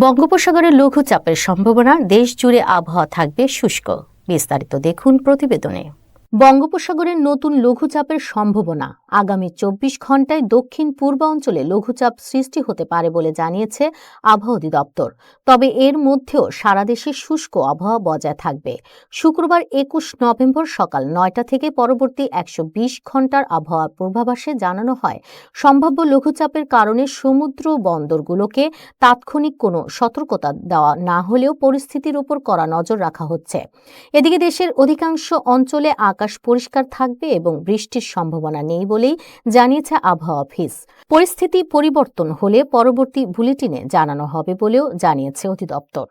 বঙ্গোপসাগরে লঘুচাপের সম্ভাবনা দেশ জুড়ে আবহাওয়া থাকবে শুষ্ক। বিস্তারিত দেখুন প্রতিবেদনে। বঙ্গোপসাগরের নতুন লঘুচাপের সম্ভাবনা। আগামী চব্বিশ ঘন্টায় দক্ষিণ পূর্বাঞ্চলে লঘুচাপ সৃষ্টি হতে পারে বলে জানিয়েছে আবহাওয়া অধিদপ্তর। তবে এর মধ্যেও সারা দেশে শুষ্ক আবহাওয়া বজায় থাকবে। শুক্রবার একুশ নভেম্বর সকাল নয়টা থেকে পরবর্তী একশো বিশ ঘণ্টার আবহাওয়ার পূর্বাভাসে জানানো হয়, সম্ভাব্য লঘুচাপের কারণে সমুদ্র বন্দরগুলোকে তাৎক্ষণিক কোনো সতর্কতা দেওয়া না হলেও পরিস্থিতির উপর কড়া নজর রাখা হচ্ছে। এদিকে দেশের অধিকাংশ অঞ্চলে আকাশ পরিষ্কার থাকবে এবং বৃষ্টির সম্ভাবনা নেই বলেই জানিয়েছে আবহাওয়া অফিস। পরিস্থিতি পরিবর্তন হলে পরবর্তী বুলেটিনে জানানো হবে বলেও জানিয়েছে অধিদপ্তর।